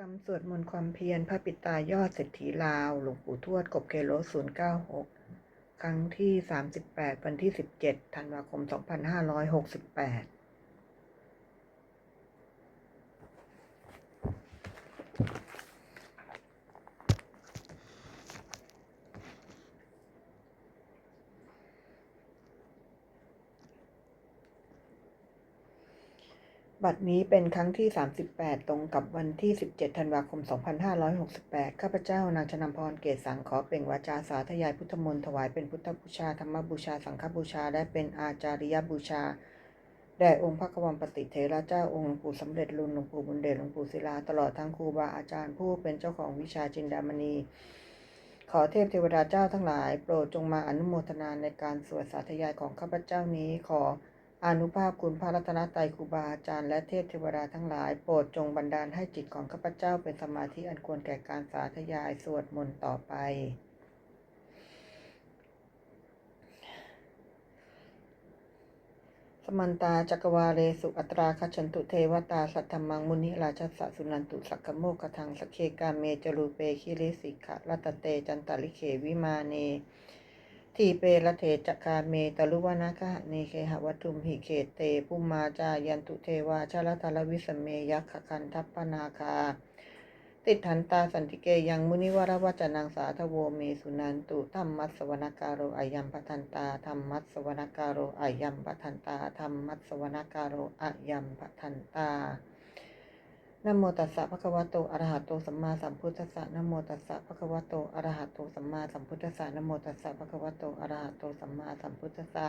กรรมสวดมนต์ความเพียรพระปิตายอดเศรษฐีลาว หลวงปู่ทวดกบเคโลศูนย์เก้าหกครั้งที่สามสิบแปดวันที่สิบเจ็ดธันวาคมสองพันห้าร้อยหกสิบแปด บัดนี้เป็นครั้งที่ 38 ตรงกับวันที่ 17 ธันวาคม 2568 ข้าพเจ้านางชนำพรเกศสังขอเปล่งวาจาสาธยายพุทธมนต์ถวายเป็นพุทธบูชา ธรรมบูชา สังฆบูชา และเป็นอาจาริยบูชา แด่องค์พระกวมปฏิเทระเจ้าองค์หลวงปู่สำเร็จรุนหลวงปู่บุญเดชหลวงปู่ศิลา ตลอดทั้งครูบาอาจารย์ผู้เป็นเจ้าของวิชาจินดามณี ขอเทพเทวดาเจ้าทั้งหลาย โปรดจงมาอนุโมทนาในการสวดสาธยายของข้าพเจ้านี้ขอ อนุภาพคุณพระรัตนตรัยครูบาอาจารย์และเทพเทวดาทั้งหลาย โปรดจงบันดาลให้จิตของข้าพเจ้าเป็นสมาธิอันควรแก่การสาธยายสวดมนต์ต่อไปสมันตาจักรวาเลสุอัตราคชันตุเทวตาสัทธมังมุนิราชสสุนันตุสักขโมกขทังสกเคกาเมจรูเปคิริสิกขะรัตเตจันตลิเขวิมาเน ทีเปละเทจักคาเมตลุวนาคะเนเคหวัตุมหิเขตเตปุมมาจายันตุเทวาชาลทลวิสเมยักขคันทัปปนาคา ติดทันตาสันติเกยังมุนิวรวัจนังสาทโวเมสุนันตุธรรมัสสวนการโรอายัมปทันตาธรรมัสสวนการโรอายัมปทันตาธรรมัสสวนการโรอายัมปทันตา นโมตัสสะภะคะวะโต อะระหะโต สัมมาสัมพุทธัสสะนโมตัสสะภะคะวะโต อะระหะโต สัมมาสัมพุทธัสสะนโมตัสสะภะคะวะโต อะระหะโต สัมมาสัมพุทธัสสะ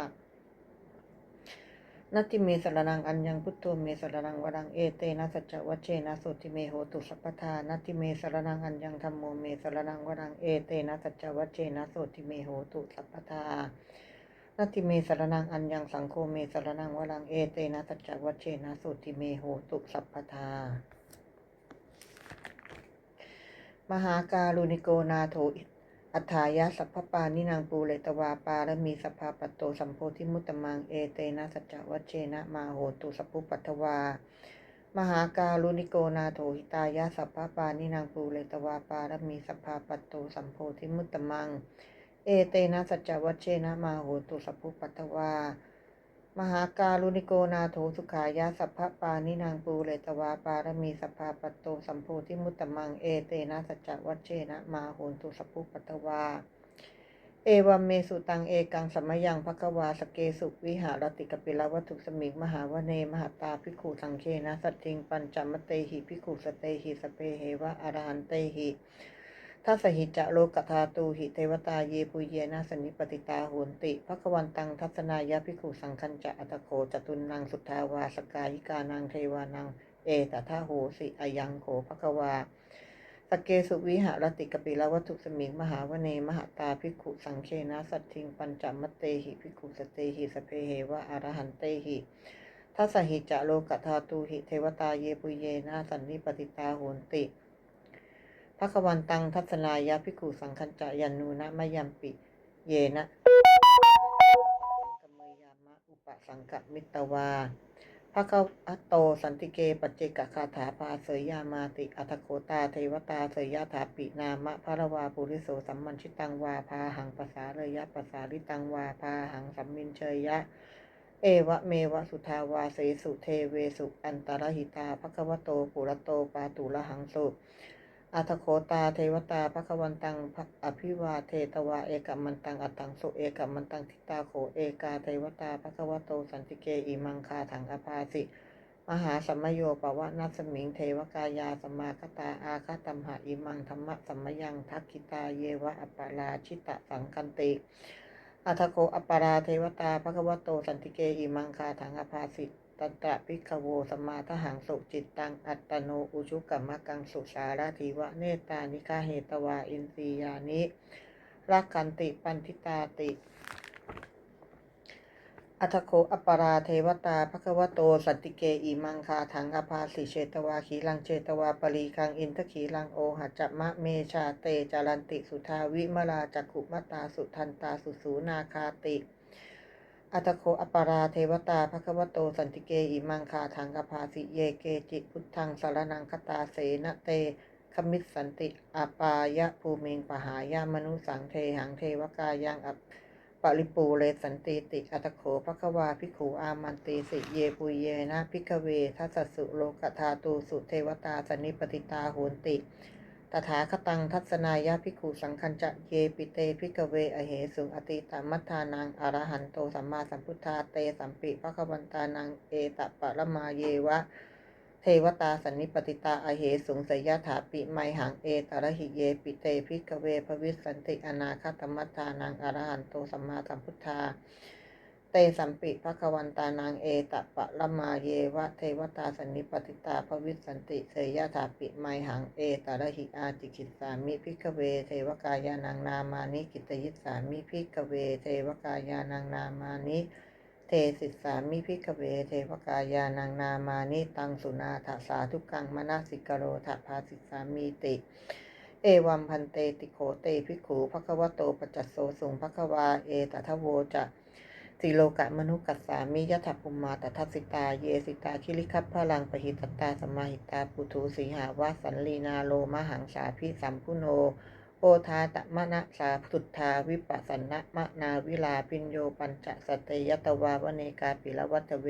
นัตติเมสรนังอัญญังพุทโธเมสรนังวรังเอเตนะสัจจวัชเชนะโสติเมโหตุสัพพทานัตติเมสรนังอัญญังธัมโมเมสรนังวรังเอเตนะสัจจวัชเชนะโสติเมโหตุสัพพทานัตติเมสรนังอัญญังสังโฆเมสรนังวรังเอเตนะสัจจวัชเชนะโสติเมโหตุสัพพทา มหาการุณิโกนาโถอัฏฐายะสัพพปานินางปูเลตวาปารมีสภาปตโตสัมโพธิมุตตมังเอเตนะสัจจวัชเชนะมาโหตุสัพพุปัทวา มหาการุณิโกนาโถหิตายะสัพพปานินางปูเลตวาปารมีสภาปตโตสัมโพธิมุตตมัง เอเตนะสัจจวัชเชนะมาโหตุสัพพุปัทวา มหาการุณิโกนาโถสุขายะสัพพปานินางปูเลตวาปารมีสภาปตโตสัมโพธิมุตตมังเอเตนะสัจจวัชเชนะมาโหตุสัพพุปัตตวา เอวัมเมสุตังเอกังสัมมยังภควาสเกสุวิหารติกปิลวัตถุสมิงมหาวเนมหาตาภิขุสังเคนะสัตทิงปัญจมเตหิภิขุสเตหิสเปเหวะอรหันเตหิ ทัสหิจะโลกธาตูหิเทวตาเยปุเยนะสนิปติตาโหนติภควันตังทัศนายะภิกขุสังคัญจะอัตโขจตุนังสุทธาวาสกายิกานังเทวานังเอตทาโหสิอายังโขภควาสเกสุวิหารติกปิลวัตถุสมิงมหาวเนมหาตาภิกขุสังเคนะสัตทิงปัญจมเตหิภิกขุสเตหิสเพเหวะอรหันเตหิทัสหิจะโลกธาตูหิเทวตาเยปุเยนะสันนิปติตาโหนติ ภควันตังทัศนายะภิกขุสังคัญจะยันูนะมะยัมปิ เยนะกมยามะอุปสังกมิตวาภะคะวะโตสันติเกปัจเจกคาถาภาเสยยามาติอัตโคตาเทวตาเสยยาถาปินามะภระวาปุริโสสัมมันชิตังวาพาหังภาษาเลยยะภาษาลิตังวาพาหังสัมมินเชยยะ เอวะเมวะสุทาวาเสสุเทเวสุอันตรหิตาภควโตปุระโตปาตุละหังสุ อัตโคตาเทวตาภควันตังภะอภิวาเทตวาเอกมันตังอัตตังสุเอกมันตังทิตาโขเอกาเทวตาภควโตสันติเกอิมังคาถังอภาสิ มหาสัมมโยปวะนัสมิงเทวกายาสมมาคตาอาคตัมหะอิมังธรรมะสัมมยังทักขิตาเยวะอัปปาราชิตะสังคันติอัทโกอัปปาราเทวตาภควโตสันติเกอิมังคาถังอภาสิ ตันตระพิกโวสมมาทหังสุจิตตัง อัตโน อุชุกัมมะกังสุสาราธิวะเนตานิคาเหตวาอินทรียานิรักขันติปันทิตาติ อัทโคอัปปาราเทวตาภควโตสันติเกอิมังคาถังอภาสิเชตวาขีลังเชตวาปรีคังอินทขีลังโอหัจจมะเมชาเตจารันติสุทาวิมลาจักขุมตาสุทันตาสุสูนาคาติ อัตโคอปปาราเทวตาภควโตสันติเกอิมังคาทังกภาสิเยเกจิพุทธังสารนังคตาเสนเตขมิสสันติอาปายะภูมิงปหายามนุสังเทหังเทวกายังอัปปริปูเรสันติติอัตโขภควาภิขุอามันติสิเยปุเยนะพิกเวทัสสสุโลกธาตูสุเทวตาสนิปติตาโหนติ ตถาคตังทัศนายาภิกขุสังคัญจะเยปิเตภิกเวอเหสุอติตามัทานังอรหันโตสัมมาสัมพุทธาเตสัมปิภควันตานังเอตปะระมาเยวะ เทวตาสันนิปติตาอเหสุงสยถาปิไมหังเอตระหิเยปิเตภิกเวภวิสันติอนาคตมัทานังอรหันโตสัมมาสัมพุทธา เตสัมปิภควันตานังเอตปะละมาเยวะเทวตาสันนิปติตาภวิสันติเสยถาปิไมหังเอตระหิอาจิกิตสามิพิกเวเทวกายานังนามานิกิตยิสามิพิกเวเทวกายานังนามานิเทสิสามิพิกเวเทวกายานังนามานิตังสุนาถาสาทุกังมนาสิกโรถาภาสิสามีติเอวัมพันเตติโขเตภิกขุภควโตปัจจสโสสุงภควาเอตทโวจะ สิโลกะมนุกัสสามิยถาภุมมาตทัสสิตา เยสิตาคิริคัพพลังปหิตตาสมมาหิตาปุถุสีหาวาสันลีนาโลมหังสาพิสัมพุโน โอทาตมะนะสาพุทธาวิปัสสนะมะนาวิลาปิญโยปัญจสตยตวาวเนกาปิละวัตเว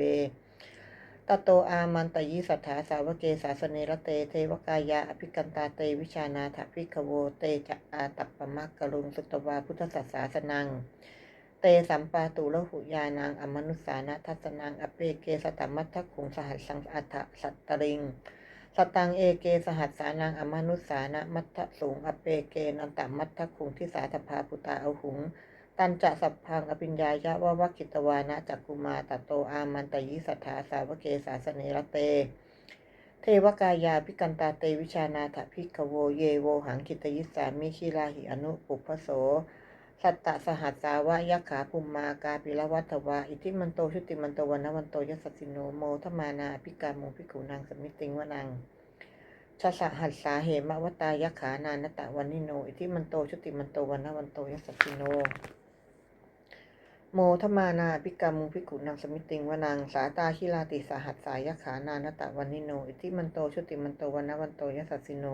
ตโตอามันตยิสัทธาสาวเกสาสเนระเตเทวกายาอภิกันตาเตวิชานาถพิกโวเตจะอาตัปปมักะลุงสุตวาพุทธศาสาสนัง เตสัมปาตุละหุยานางอมนุสานะทัสนังอเปเกสตมัทถคุงสหัสสังอัฏสัตตริง สตังเอเกสหัสสานังอมนุสานะมัทธสูงอเปเกนันตมัทถคุงทิสาธพาปุตาเอาหุง ตันจะสัพพังอภิญญายะวะวะกิตวานะจักกุมาตโตอามันตยิสัทธาสาวเกสาสเนระเตเทวกายาพิกันตาเตวิชานาถพิกโวเยโวหังกิตยิสามิคิลาหิอนุปุพโส สัตตสหัสสาวะยักขาภูมมากาปิละวัตวาอิทิมันโตชุติมันโตวันนวันโตยัสสิโนโมทมานาอภิกาโมภิกขุนางสมิติงวนังชะสหัสสาเหมวตายักขานานตะวันนิโน อิทิมันโตชุติมันโตวันนวันโตยัสสิโน โมทมานาภิกามุภิกขุนางสมิติงวนังสาตาคิลาติสหัสสายขานานตะวันนิโน อิทิมันโตชุติมันโตวันนวันโตยัสสสิโน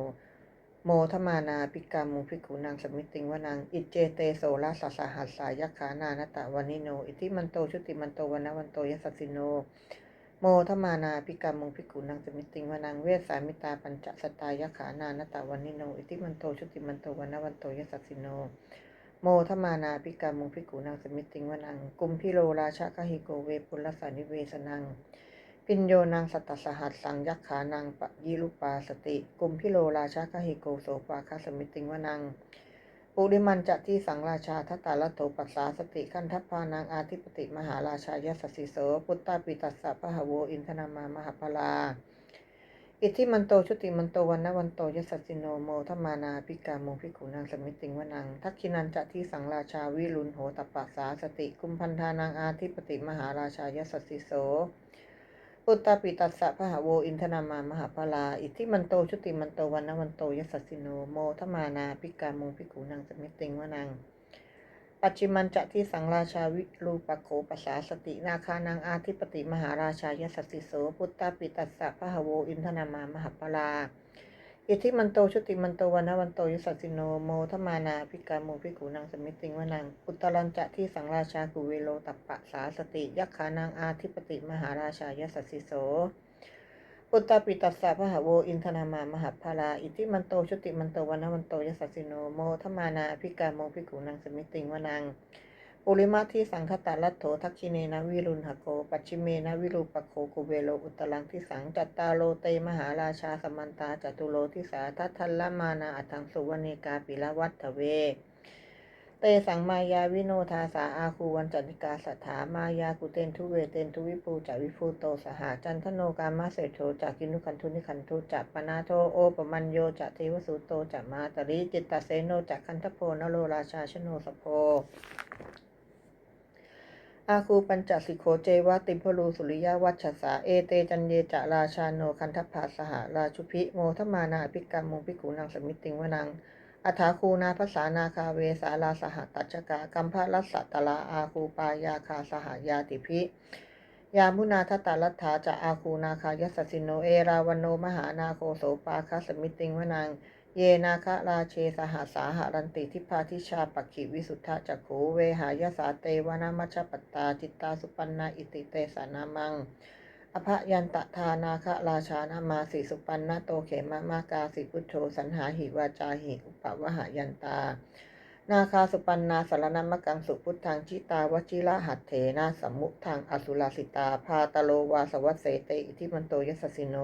โมทมานาภิกามุภิกขุนางสมิติงวนัง อิจเจเตโสลาสสหัสสายขานานตะวันิโน อิทิมันโตชุติมันโตวันวันโตยัสสสิโน โมทมานาภิกามุภิกขุนางสมิติงวนังเวสสามิตาปัญจสตายขานานตะวันิโน อิทิมันโตชุติมันโตวันวันโตยัสสสิโน โมทมานาภิกามุภิกขุนางสมิติงวนัง กุมพิโลราชกหิโกเวปุลสานิเวสนัง ปิญโยนางสัตสหัสสังยักขานางปะยิลุปาสติ กุมพิโลราชกหิโกโสปาคาสมิติงวนังปุริมันจะที่สังราชาทัตตาลโตปัสสาสติขันทัพพานางอาธิปติมหาราชายสสสิโสพุตตาปิตัสสะพะหโวอินทนามามหาพลาอิทธิมันโตชุติมันโตวันนวันโตยสสสิโนโมทมานาภิกาโมภิกขุนางสมิติงวนัง ทักขินันจะที่สังราชาวิรุณโหตปัสสาสติ กุมพันธานางอาธิปติมหาราชายสสิโส ปุตตาปิตัสสะพะหะโวอินทนามามหาพลาอิทธิมันโตชุติมันโตวันนวันโตยสสสิโนโมทมานาภิกาโมภิกขุนางสมิติงวานังปัจจิมันจะที่สังราชาวิรูปโคปัสสาสตินาคานางอาธิปติมหาราชายสสสิโสพุตตาปิตัสสะพหะโวอินทนามามหาพลา อิทธิมันโตชุติมันโตวันนวันโตยสัสสิโนโมทมานาภิกาโมภิกขุนางสมิติงวนังอุตรัญจะที่สังราชากุเวโลตัปปะสาสติยักขานางอาธิปติมหาราชายสัสสิโสปุตตาปิตัสสะพะหโวอินทนามามหาพลาอิทธิมันโตชุติมันโตวันนวันโตยสัสสิโนโมทมานาภิกาโมภิกขุนางสมิติงวนัง ปุริมาที่สังคตาลัตโถทักขิเนนะวิรุณหโก ปัจฉิเมนะวิรูปโคกุเวโลอุตลังที่สังจัตตาโลเตมหาราชาสมันตาจตุโลทิสาทัทธัลละมานาอัตังสุวรรณีกาปิละวัฏเว เตสังมายาวิโนทาสาอาคูวันจันติกาสัทธามายากุเตนทุเวเตนทุวิภูจัวิภูโตสหาจันทโนกามาเศโธจากกินุคันทุนิคันทุจักปนาโทโอปมัญโยจักเทวสุโตจักมาตริจิตตเสโนจักคันทโพนโรราชาชโนสโพ อาคูปัญจสิโขเจวะติมพลูสุริยวัชชสาเอเตจันเยจะราชาโนคันทภาสหราชุพิโมทมานาภิกรรมโมภิกขุนางสมิติงวนังอัฐาคูนาภาษานาคาเวสาลาสหตัจกะกัมภรัสสะตละอาคูปายาคาสหายาติพิยามุนาทตาลัทธาจะอาคูนาคายสสสิโนเอราวันโนมหานาโคโสปาคาสมิติงวนัง เยนาคะราเชสหสาหารันติทิพาทิชาปักขิวิสุทธะจักขูเวหายสาเตวนามัชฌปตตาจิตตาสุปันนาอิติเตสานามัง อภยันตทานาคะราชานามาสิสุปันนาโตเขมะมากาสิพุทโธสันหาหิวาจาหิอุปวหายันตา นาคาสุปันนาสารนามกังสุพุทธังชิตาวชิระหัตเถนาสัมมุทังอสุลาสิตาพาตโลวาสวัสเสเตอิทิมันโตยสสิโน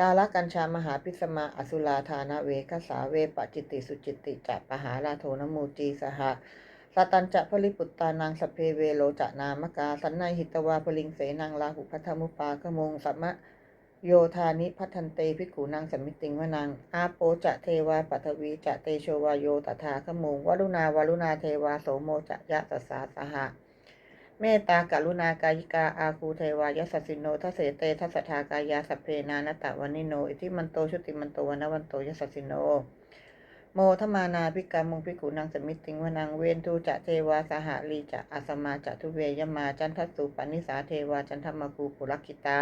กาลกัญชามหาพิสมาอสุลาธานาเวคสาเวปจิติสุจิติจะปหาลาโทนมูจีสหสตัญจะพลิปุตตานังสเพเวโลจะนามกา สันนายหิตวาพลิงเสนังลาหุพัทธมุปาขมงสัมมะโยธานิพัทันเตภิกขุนางสมมิติงวนังอาโปจะเทวาปัทวีจะเตโชวาโยตถาขมงวรุณาวรุณาเทวาโสโมจะยะสสสาสหะ เมตตากรุณากายิกาอาคูเทวายสสสิโนทัสเสเตทัสทากายาสพเพนานตะวันิโนอิทิมันโตชุติมันโตวันวันโตยสสสิโน โมทมานาภิกามุงภิกขุนางสมิติงวนังเวนทูจะเทวาสหลีจะอาสมาจะทุเวยมาจันทสุปนิสาเทวาจันทมาคูปุรคิตา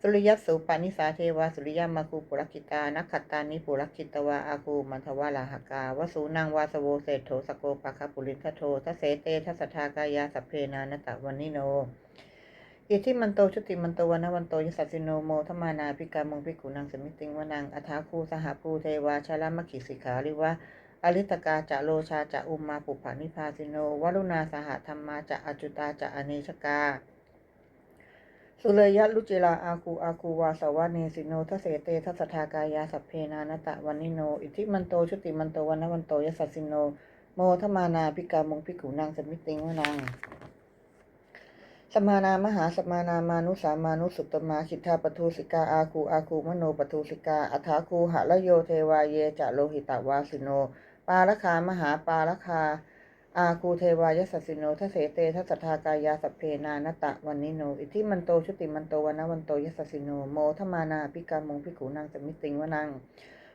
สุริยสุปนิสาเทวาสุริยมาคูปุรคิตานักขัตตานิปุรคิตวาอาคูมันทวาลาหกาวสูนังวาสโวเศโถสโกปะคปุรินทโททัเสเตทัสทากายาสัพเพนานตะวันนิโนอิทิมันโตชุติมันโตวันวันโตยสัสสิโนโมทมานาภิกามงภิกุนางสมิติงวนังอัฐาคูสหภูเทวาชาลามขิสิขาริวะอลิตกาจะโลชาจะอุมมาปุปผานิพาสิโนวรุณาสหธรรมาจะอจุตาจะอเนชกา สุเลยยะลุจิลาอาคูอาคูวาสวะเนสิโนทสเสเตทัสทากายาสัพเพนานตะวันนิโน อิทิมันโตชุติมันโตวันนวันโตยสัสสิโน โมทมานาภิกามงภิกุนางสมิติงวนังสมานามหาสมานามานุสามานุสุตมาคิทธาปทุสิกาอาคูอาคูมโนปทุสิกาอัฐาคูหะละโยเทวาเยจะโลหิตวาสิโน ปาลคามหาปาลคา อาคูเทวายสัสสิโนทเสเตทัสสทากายาสัพเพนานตะวันนิโน อิทิมันโตชุติมันโตวันวันโตยสัสสิโนโมทมานาพิกามงพิกขุนางสมิติงวนัง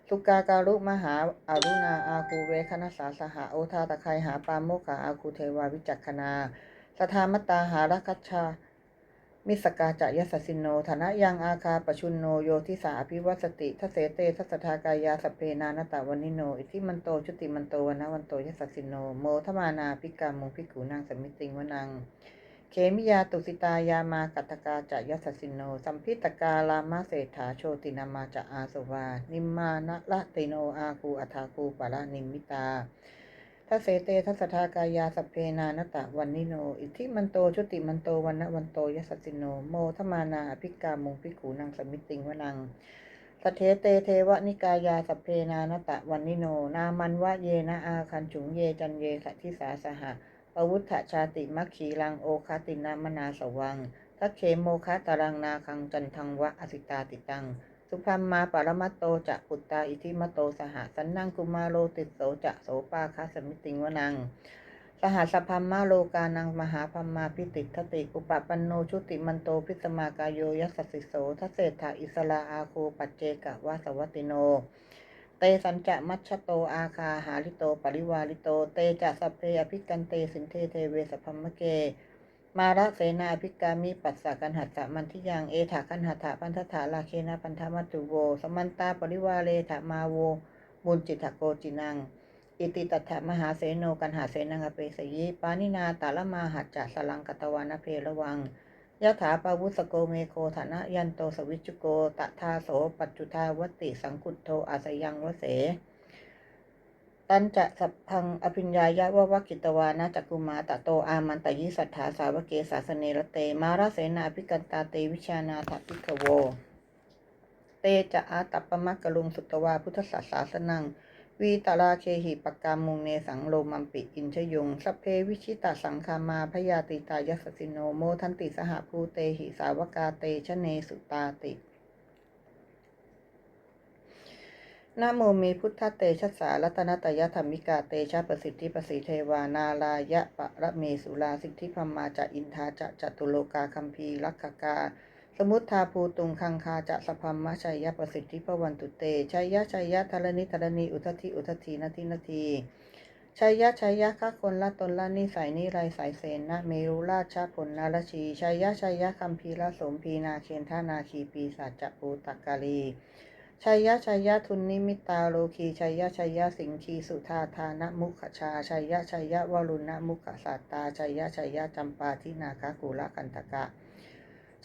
สุกาการุมหาอารุณาอาคูเวคณสาสหาโอทาตะไคหาปาโมกขาอาคูเทวาวิจักขณาสธามตาหารัคัชชา มิสกาจะยสสสิโนฐานะยังอาคาปชุนโนโยทิสาภิวัสติทเสเตทัสทากายาสเพนานตะวันนิโน อิทิมันโตชุติมันโตวันวันโตยสสสิโน โมทมานาภิกามุงภิกขุนางสมิติงวนังเขมิยาตุสิตายามากัตกาจะยสสสิโน สัมพิตกาลามาเศรษฐาโชตินามาจะอาสวา นิมมานะละติโนอาคูอัฐาคูปะละนิมิตา ทัสเสเตทัสทากายาสเพนานตะวันนิโน อิทิมันโตชุติมันโตวันนะวันโตยสสสิโน โมทมานาอภิกามุงภิกขุนางสมิติงวนังสเทเตเทวนิกายาสเพนานตะวันนิโน นามันวะเยนะอาคันจุงเยจันเยสัทิสาสหะปวุฒชาติมัคคีลังโอคาตินามนาสวังทัเคโมคาตารังนาคังจันทังวะอสิตาติตัง สุพัมมาปรมัตโตจะปุตตาอิทิมโตสหสันนังกุมาโลติโสจะโสปาคาสมิติงวนัง สหสพัมมาโลกานังมหาพัมมาพิติทติอุปปันโนชุติมันโตพิสมากายโยยัสสิโสทัเศธาอิสลาอาโคปัจเจกะวาสวัติโนเตสัญจะมัชชโตอาคาหาลิโตปริวาลิโต เตจะสัพเพอภิกันเตสินเทเทเวสพัมมะเก มาระเสนาภิกามิปัสสะกันหัตถะมันทิยังเอถากันหัตถะพันธถาลาเคนะพันธมัตุโว สมันตาปริวาเลถะมาโว บุญจิตถโกจินัง อิติตัตถะมหาเสโนกันหาเสนังอเปสยิปานินาตาละมาหัจจะสลังกตวานเพระวังยะถาปาวุสโกเมโคฐานะยันโตสวิจุโกตะทาโสปัจจุทาวติสังกุตโทอาสยังวเส ตันจะสัพพังอภิญญายะวะวะกิตวานะจักกุมาตะโตอามันตยิสัทธาสาวเกสาสเนระเต มาราเสนาภิกันตาเตวิชานาถปิกโว เตจะอาตัปปมักกะลุงสุตวาพุทธศาสาสนัง วีตราเคหิปกามุงเนสังโลมัมปิอินชยุงสัพเพวิชิตาสังคามาพยาติตายสสสิโนโมทันติสหภูเตหิสาวกาเตชะเนสุตาติ นโมมีพุทธเตชะสารัตนตยธรรมิกาเตชะประสิทธิประสิเทวานาลายะปะระเมสุลาสิทธิพมาจะอินทาจะจตุโลกาคัมภีรักขกา สมุทธาภูตุงคังคาจะสพัมมะชัยยะประสิทธิพวันตุเตชัยยะชัยยะธรณิธรณีอุทธิอุทธินาทีนาทีชัยยะชัยยะข้าคนละตนละนิสัยนิไรสายเสนนะเมรุราชผลนาลชีชัยยะชัยยะคัมภีระสมพีนาเคนทานาคีปีศาจจะปูตักกาลี ชัยยะชัยยะทุนนิมิตาโลคีชัยยะชัยยะสิงคีสุธาธานมุขชาชัยยะชัยยะวรุณมุขสัตตาชัยยะชัยยะจำปาทินาคากุละกันตกะ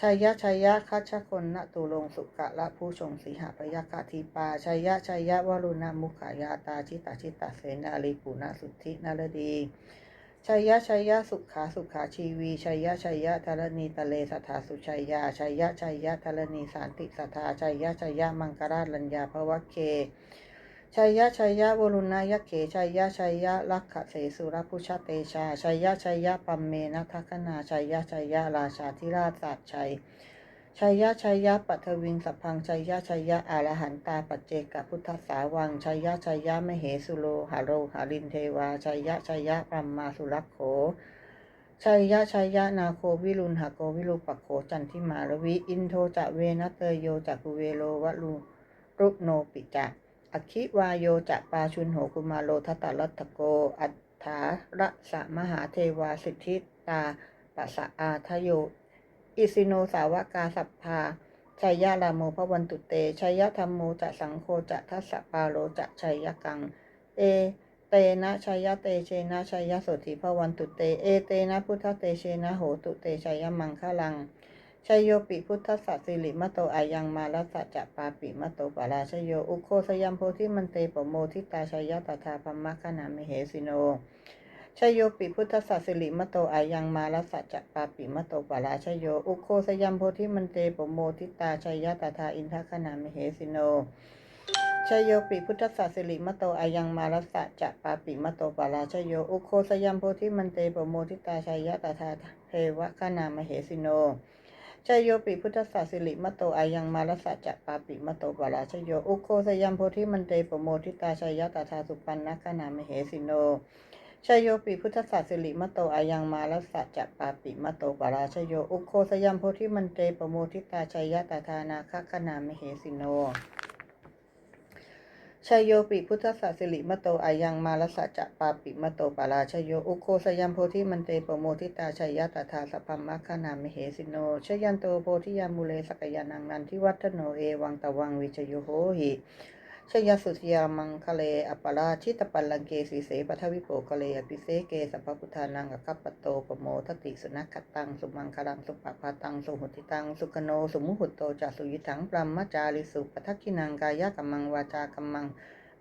ชัยยะชัยยะคัชคนณตุลงสุกะละผู้ชงสีหพยากาทีปาชัยยะชัยยะวรุณมุขายาตาชิตาชิตาเสนาลีปุณสุทธินารดี ชัยยะชัยยะสุขาสุขาชีวีชัยยะชัยยะธรณีตะเลสัทธาสุชัยยาชัยยะชัยยะธรณีสันติสัทธาชัยยะชัยยะมังคราชลัญญาภวะเคชัยยะชัยยะวรุณายะเขชัยยะชัยยะลักขะเสสุรพุชเตชาชัยยะชัยยะปัมเมนะทัคนาชัยยะชัยยะราชาธิราชสัตชัย ชัยยะชัยยะปัทวิงสัพพังชัยยะชัยยะอรหันตาปัจเจกพุทธสาวังชัยยะชัยยะมเหสุโลหาโรหารินเทวาชัยยะชัยยะปรมมาสุรักโขชัยยะชัยยะนาโควิรุณหโกวิรุปโขจันทิมารวิอินโทจะเวนะเตโยจักุเวโลวะลุรุโนปิจะอคิวายโยจะปาชุนโหกุมาโลทัตตะรัตโก อัฏฐาระสะมหาเทวาสิทธิตาปัสสะอาทโย อิสิโนสาวกาสัพพาชัยยะลาโมพระวันตุเตชัยยะธรรมโมจะสังโฆจะทัสสะปาโลจะชัยยะกัง เอ เตนะชัยยะเตเชนะชัยยะโสติพระวันตุเต เอเตนะพุทธเตเชนะโหตุเตชัยยะมังคะลังชัยโยปิพุทธสัสสิริมะโตอายังมาลัสะจะปาปิมะโตปาราชโย อุโคสยัมโพธิมันเตปโมทิตาชัยยะตถาพัมมะขนามิเหสิโน ชัยโยปิพุทธสัสสิริมโตอายังมาลัสสะจะปาปิมโตปาราชโย อุโคสยัมโพธิมันเตปโมทิตาชัยยะตถาอินทขนามเหสิโนชัยโยปิพุทธสัสสิริมโตอายังมารัสสะจะปาปิมโตปาราชโย อุโคสยัมโพธิมันเตปโมทิตาชัยยะตถาเทวขนามเหสิโนชัยโยปิพุทธสัสสิริมโตอายังมารัสสะจะปาปิมโตปาราชโย อุโคสยัมโพธิมันเตปโมทิตาชัยยะตถาสุปันนขนามเหสิโน ชยโยปิพุทธสัสสิริมโตอายังมารัสสะจะปาปิมโตปาราชโย อุโคสยัมโพธิมันเตปโมทิตาชัยยะตถานาคขนามเหสิโนชยโยปิพุทธสัสสิริมโตอายังมาลสัจจะปาปิมโตปาราชโย อุโคสยัมโพธิมันเตปโมทิตาชัยยะตถาสัพพมะขนามเหสิโนชยันโตโพธิยามุเลสกยานังนันทิวัฒโนเอวังตวังวิชโยโหหิ ชยสุทยามังคะเลอปปาราชิตปัลลังเกสีเสปัทวิโปกะเลอภิเสเกสัพพพุทธานังอคัปปโตปโมทติสุนัขตัง สุมังคลังสุปปาตัง สุหุติตัง สุกโน สุมุหุตโตจัสุยิถังปรัมมจาริสุปัทคินังกายกัมมังวาจากัมมัง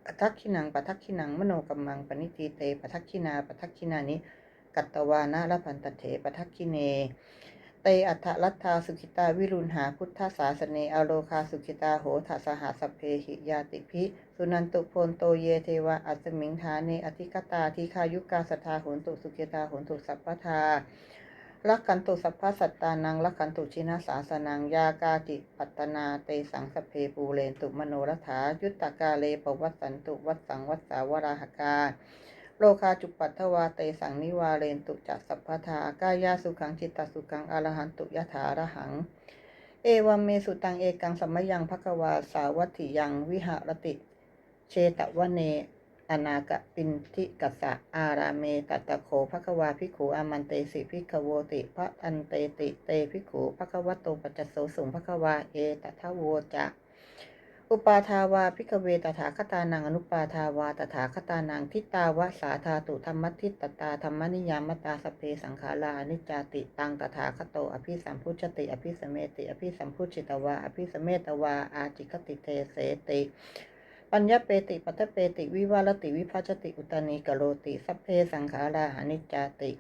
ปทักขินังปัทักขินังมโนกัมมังปณิตีเตปัทักขินาปัทักขินานิกัตตวานะละพันตเถปัทักขิเน เตอัฏฐรัตถาสุขิตาวิรุณหาพุทธศาสเนอโลคาสุขิตาโหทัสหาสเพหิยาติพิสุนันตุโพนโตเยเทวะอัสมิงฐาเนอธิกตาทีคายุกาสทาโหนตุสุขิตาโหนตุสัพพทาลักขันตุสัพพสัตตานังลักขันตุชินาสาสนังยากาจิปัตนาเตสังสเพปูเรนตุมโนรัฐายุตตกาเลปวัสสันตุวัสสังวัสสาวราหกา โลคาจุปัตถวาเตสังนิวาเรนตุจักสัพพทากายาสุขังจิตตสุขังอรหันตุยถาระหัง เอวัมเมสุตังเอกังสัมมยังภควาสาวัตถิยังวิหารติ เชตวเนอนากะปินทิกัสะอาราเมตัตะโขภควาภิกขุอามันเตสิภิกขโวติพระอันเตติเตภิกขุภควโตปัจจโสสุงภควาเอตทะโวจะ อุปาทาวาภิกเวตถาคตานังอนุปาทาวาตถาคตานังทิตาวะสาธาตุธรรมทิตตตาธรรมนิยามตาสเพสังขารานิจจาติตังตถาคโต อภิสัมพุชติ อภิสเมติ อภิสัมพุชิตวา อภิสเมตวา อาจิคติเทเสติปัญญเปติปัตถเปติ วิวารติ วิภัชติ อุตานีกโรติ สัพเพสังขาราหานิจจาติ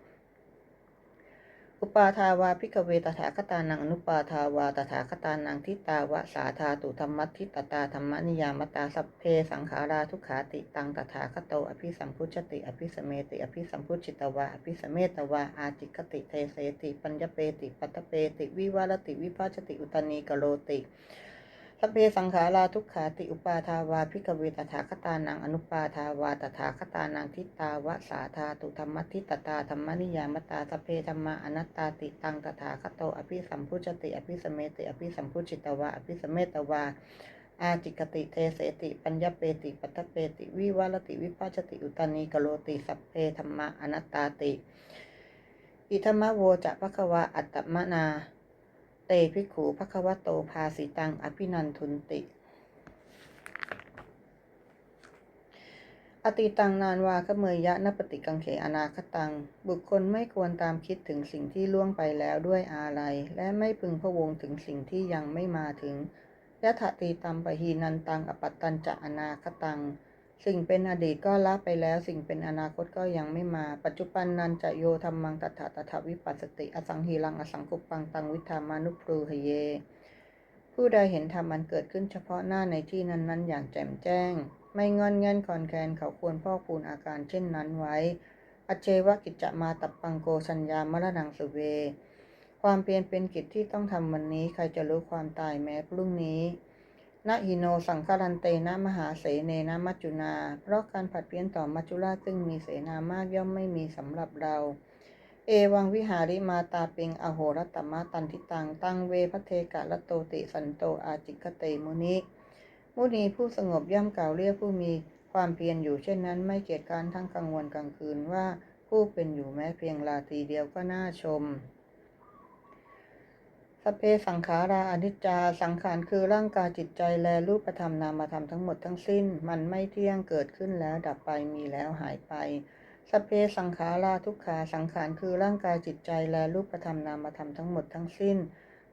อุปาทาวาพิกเวตถาคตานังอนุปาทาวาตถาคตานังทิตาวะสาธาตุธรรมทิตตาธรรมนิยามตาสัพเพสังขาราทุขาติตังตถาคโตอภิสัมพุชติ อภิสเมติ อภิสัมพุชิตวะอภิสเมตวะอาจิคติเทเสติ ปัญญเปติปัตเปติ วิวารติวิภาชติอุตานีกโลติ สัพเพสังขาราทุกขาติอุปาทาวาพิกเวตถาคตานังอนุปาทาวาตถาคตานังทิตาวะสาธาตุธรรมทิตตาธรรมนิยามตาสัพเพธรรมาอนัตตาติตังตถาคโตอภิสัมพุจติอภิสเมติอภิสัมพุจิตวะอภิสเมตวาอาจิกติเทเสติ ปัญญเปติ ปัตเปติ วิวารติวิปัชติอุตานีกโลติสัพเพธรรมาอนัตตาติ อิธรรมโวจะภควาอัตตมนา เตภิกขุภควโตภาสิตัง อภินันทุนติ อติตังนานวาขเมยยะนปฏิกังเขอนาคตัง บุคคลไม่ควรตามคิดถึงสิ่งที่ล่วงไปแล้วด้วยอาลัย และไม่พึงพะวงถึงสิ่งที่ยังไม่มาถึงยะถะตีตัมปะหีนันตัง อปัตตัญจะอนาคตัง สิ่งเป็นอดีตก็ละไปแล้ว สิ่งเป็นอนาคตก็ยังไม่มา ปัจจุบันนันจะโยธรรมังตถาตถาวิปัสสติ อสังหีลังอสังคุปังตังวิธามานุปรูหเย ผู้ใดเห็นธรรมมันเกิดขึ้นเฉพาะหน้าในที่นั้นๆ อย่างแจ่มแจ้ง ไม่งอนแง่นคอนแคนเขาควรพอกพูนอาการเช่นนั้นไว้ อเจวกิจจะมาตับปังโกชัญญามรณังสุเว ความเปลี่ยนเป็นกิจที่ต้องทำวันนี้ใครจะรู้ความตายแม้พรุ่งนี้ นะหิโนสังคารันเตนะมหาเสเนนะมัจจุนา เพราะการผัดเปลี่ยนต่อมัจจุราชซึ่งมีเสนามากย่อมไม่มีสำหรับเรา เอวังวิหาริมาตาเปิงอโหรตมะตันทิตัง ตังเวพเทกะละโตติสันโตอาจิกเตมุนิมุนีผู้สงบย่ำกล่าวเรียกผู้มีความเพียรอยู่เช่นนั้นไม่เกียจการทั้งกลางวันกลางคืนว่าผู้เป็นอยู่แม้เพียงลาตรีเดียวก็น่าชม สพเพสังขาราอนิจจา สังขารคือร่างกายจิตใจและรูปธรรมนามธรรมทั้งหมดทั้งสิ้น มันไม่เที่ยงเกิดขึ้นแล้วดับไปมีแล้วหายไปสพเพสังขาราทุกขาสังขารคือร่างกายจิตใจและรูปธรรมนามธรรมทั้งหมดทั้งสิ้น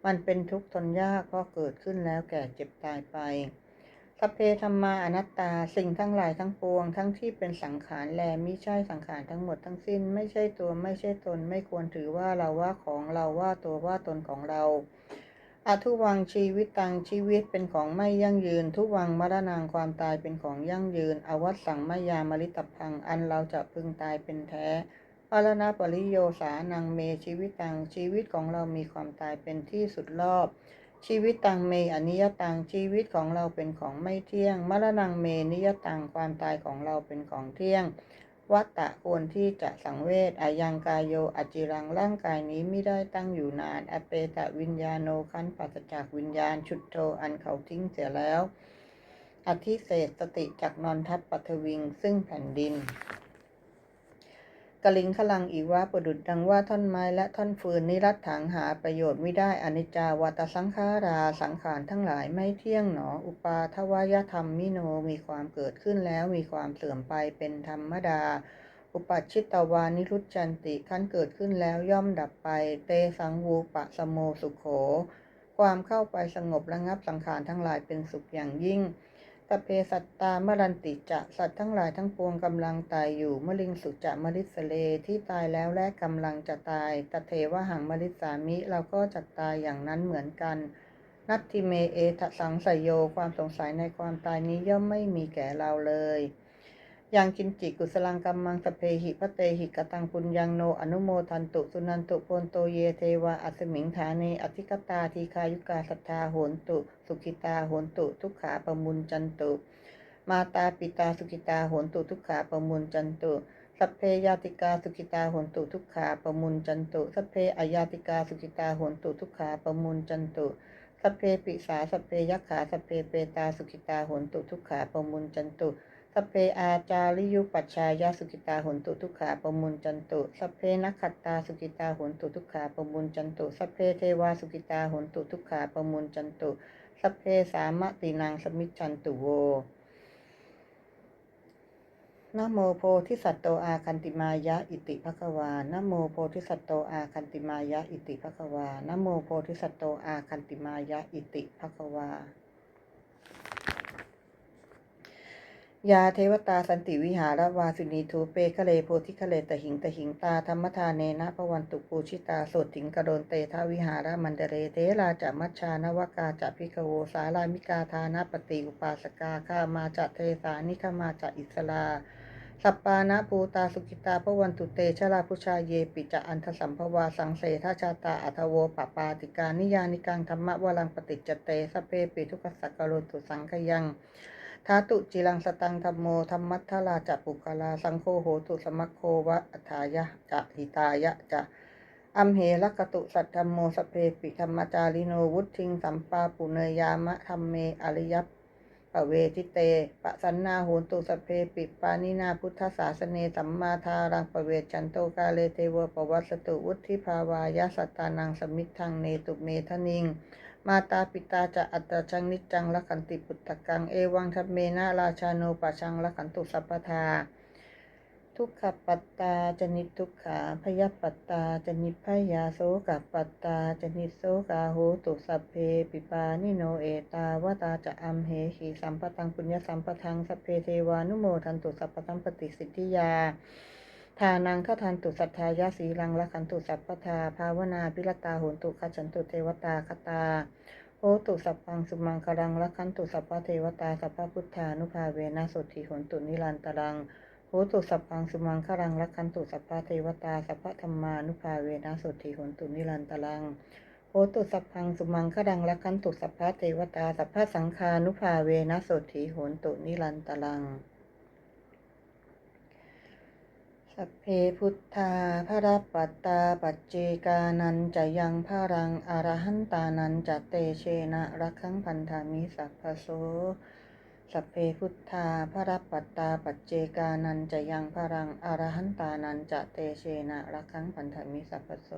มันเป็นทุกข์ทนยากเพราะเกิดขึ้นแล้วแก่เจ็บตายไป สพเพธรรมาอนัตตาสิ่งทั้งหลายทั้งปวง ทั้งที่เป็นสังขารแลมิใช่สังขารทั้งหมดทั้งสิ้น ไม่ใช่ตัวไม่ใช่ตน ไม่ควรถือว่าเราว่าของเราว่าตัวว่าตนของเราอาทุวังชีวิตตังชีวิตเป็นของไม่ยั่งยืน ทุวังมรณงความตายเป็นของยั่งยืน อวัตสังมายามริตพัง อันเราจะพึงตายเป็นแท้ปารณปริโยสานังเมชีวิตตังชีวิตของเรามีความตายเป็นที่สุดรอบ ชีวิตตังเมอนิยตังชีวิตของเราเป็นของไม่เที่ยง มรณงเมนิยตังความตายของเราเป็นของเที่ยง วัตตะควรที่จะสังเวชอายังกายโยอจิรังร่างกายนี้ไม่ได้ตั้งอยู่นาน อเปตะวิญญาโนคันปัสจากวิญญาณชุดโทอันเขาทิ้งเสียแล้ว อธิเศษสติจากนอนทัพปัทวิงซึ่งแผ่นดิน กลิงขลังอีกว่าประดุดดังว่าท่อนไม้และท่อนฟืนนิรัตถังหาประโยชน์ไม่ได้อนิจจาวัตสังขาราสังขารทั้งหลายไม่เที่ยงหนอ อุปาทวายธรรมมิโนมีความเกิดขึ้นแล้วมีความเสื่อมไปเป็นธรรมดา อุปัชิตตวานิรุจจันติขั้นเกิดขึ้นแล้วย่อมดับไป เตสังวูปะสโมสุขโข ความเข้าไปสงบระงับสังขารทั้งหลายเป็นสุขอย่างยิ่ง สเพสัตตามรันติจะสัตว์ทั้งหลายทั้งปวงกำลังตายอยู่มลิงสุจะมริสเลที่ตายแล้วและกำลังจะตายตเทวหังมริสามิเราก็จะตายอย่างนั้นเหมือนกัน นัตทิเมเอทสังสยโยความสงสัยในความตายนี้ย่อมไม่มีแก่เราเลย ยังกินจิกุสลังกัมมังสเพหิพระเตหิกตังปุญญังโนอนุโมทันตุสุนันตุโพนโตเยเทวาอัสมิงฐานีอธิกตาทีคายุกาสัทธาโหนตุ สุขิตาโหนตุ ทุกขาปะมุนจันตุ มาตาปิตาสุขิตาโหนตุทุกขาปะมุนจันตุสัพเพยาติกาสุขิตาโหนตุทุกขาปะมุนจันตุสัพเพอายาติกาสุขิตาโหนตุทุกขาปะมุนจันตุสัพเพปิสาสัพเพยักขาสัพเพเปตาสุขิตาโหนตุทุกขาปะมุนจันตุ สเพอาจาริยุปัชชายาสุกิตาหนตุทุกขาปมุนจันตุสเพนักขัตตาสุกิตาหนตุทุกขาปมุนจันตุสเพเทวาสุกิตาหนตุทุกขาปมุนจันตุสเพสามะตินางสมิจันตุโวนโมโพธิสัตโตอาคันติมายะอิติภควานโมโพธิสัตโตอาคันติมายะอิติภควานโมโพธิสัตโตอาคันติมายะอิติภควา ยาเทวตาสันติวิหารวาสินีทูเปคะเลโพธิคะเลตหิงตหิงตาธรรมทานเนนะพวันตุปูชิตาสดถิงกระโดนเตทวิหารมันเดเรเทราจะมัชชานวกาจะพิกโวสารามิกาทานาปฏิอุปาสกาข้ามาจะเทสานิขมาจะอิสลาสัปปานะภูตาสุกิตาพวันตุเตชะลาพุชาเยปิจะอันทสัมภวาสังเสทาชาตาอัทโวปปาติกานิยานิกังธรรมะวรังปฏิจเตสเพปิทุกสักกโรตุสังขยัง ทาตุจิรังสตังธรรมโมธรรมัทธลาจะปุคลา สังโฆโหตุสมัคโควะอัฏายะจะหิตายะจะอัมเหลักตุสัตธรรมโมสเพปิธรรมจาริโนวุทิงสัมปาปุเนยามะธรรมเมอริยปเวทิเตปะสันนาโหนตุสเพปิปานินาพุทธศาสเนสัมมาทารังปเวจันโตกาเลเทวปวัสสตุวุธิภาวายาสัตตานังสมิทธังเนตุเมทนิง มาตาปิตาจะอัตตชังนิจจังละขันติปุตตะกัง เอวังทัพเมนะราชาโนปะชังละขันตุสัพพทา ทุกขปัตตาจนิทุกขาพยปัตตาจนิพยาโสกับปัตตาจนิโสกาโหตุสัพเพปิปานิโนเอตาวตาจะอัมเหขีสัมปตังปุญญสัมปทังสัพเพเทวานุโมทันตุสัพพตัมปฏิสิทธิยา ทานังขทันตุสัทธายาสีลังละขันตุสัพพทาภาวนาพิรตาโหนตุขจันตุเทวตาคตาโหตุสัพพังสุมังคลังละขันตุสัพพเทวตาสัพพพุทธานุภาเวนะสุทธิโหนตุนิรันตรังโหตุสัพพังสุมังคลังรักขันตุสัพพเทวตาสัพพะธรรมานุภาเวนะสุทธิโหนตุนิรันตรังโหตุสัพพังสุมังคลังรักขันตุสัพพเทวตาสัพพะสังฆานุภาเวนะสุทธิโหนตุนิรันตรัง สัพเพพุทธาพระรัปปัตตาปัจเจกานันจะยังพระรังอรหันตานันจะเตเชนะรักขังพันธามิสัพพโสสัพเพพุทธาพระรัปปัตตาปัจเจกานันจะยังพรังอรหันตานันจะเตเชนะรักขังพันธามิสัพพโส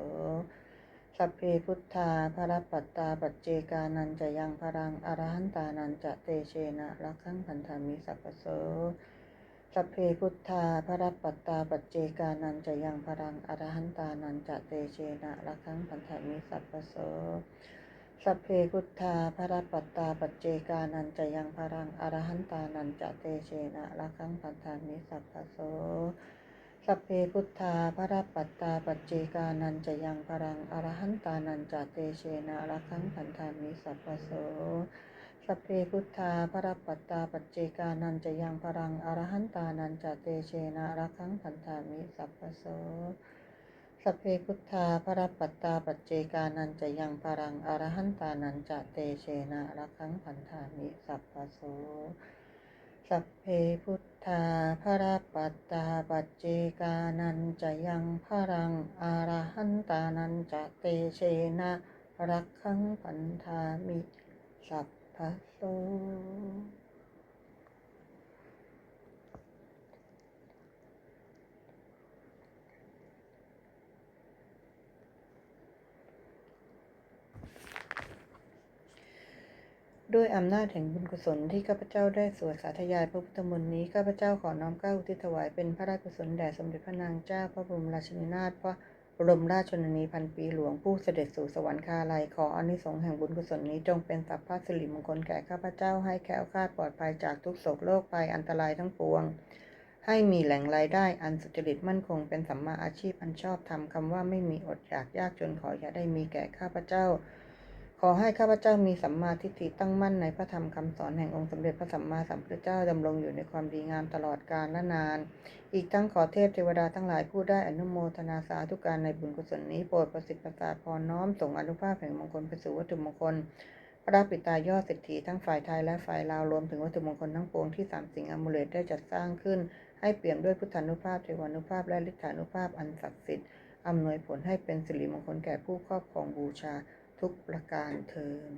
สัพเพพุทธาพระรัปปัตตาปัจเจกานันจะยังพรังอรหันตานันจะเตเชนะรักขังพันธามิสัพพโส สัพเพพุทธาพระรัปปัตตาปัจเจกานันจะยังพรังอรหันตานันจะเตเชนะรักขังพันธมิสัพพโสสัพเพพุทธาพระรัปปัตตาปัจเจกานันจะยังพรังอรหันตานันจะเตเชนะรักขังพันธามิสัพพโสสัพเพพุทธาพระรัปปัตตาปัจเจกานันจะยังพรังอรหันตานันจะเตเชนะรักขังพันธามิสัพพโส สัพเพพุทธาพระรัปปัตตาปัจเจกานันจะยังพรังอรหันตานันจะเตเชนะรักขังพันธามิสัพพโสสัพเพพุทธาพระรัปปัตตาปัจเจกานันจะยังพรังอรหันตานันจะเตเชนะรักขังพันธามิสัพพโสสัพเพพุทธาพระรัปปัตตาปัจเจกานันจะยังพรังอรหันตานันจะเตเชนะรักขังพันธามิสัพ พโสด้วยอำนาจแห่งบุญกุศลที่ข้าพเจ้าได้สวดสาธยายพระพุทธมนต์นี้ข้าพเจ้าขอน้อมเกล้าอุทิศถวายเป็นพระราชกุศลแด่สมเด็จพระนางเจ้าพระบรมราชินีนาถพระ บรมราชชนนีพันปีหลวงผู้เสด็จสู่สวรรคาลัยขออนิสงส์แห่งบุญกุศลนี้จงเป็นสัพพะสิริมงคลแก่ข้าพเจ้าให้แคล้วคลาดปลอดภัยจากทุกโศกโรคภัยอันตรายทั้งปวง ให้มีแหล่งรายได้อันสุจริตมั่นคงเป็นสัมมาอาชีพอันชอบธรรมคำว่าไม่มีอดอยากยากจนขออย่าได้มีแก่ข้าพเจ้า อให้ข้าพเจ้ามีสัมมาทิฏฐิตั้งมั่นในพระธรรมคำสอนแห่งองค์สมเด็จพระสัมมาสัมพุทธเจ้าดำรงอยู่ในความดีงามตลอดกาลและนาน อีกทั้งขอเทพเทวดาทั้งหลายผู้ได้อนุโมทนาสาธุการในบุญกุศลนี้โปรดประสิทธิ์ประสาทพรน้อมส่งอนุภาพแห่งมงคลไปสู่วัตถุมงคลพระปิตายอดเศรษฐีทั้งฝ่ายไทยและฝ่ายลาวรวมถึงวัตถุมงคลทั้งปวงที่สามสิ่งอมูเลตได้จัดสร้างขึ้น ให้เปี่ยมด้วยพุทธานุภาพเทวานุภาพและฤทธานุภาพอันศักดิ์สิทธิ์อำนวยผลให้เป็นสิริมงคลแก่ผู้ครอบครองบูชา ทุกประการเทิน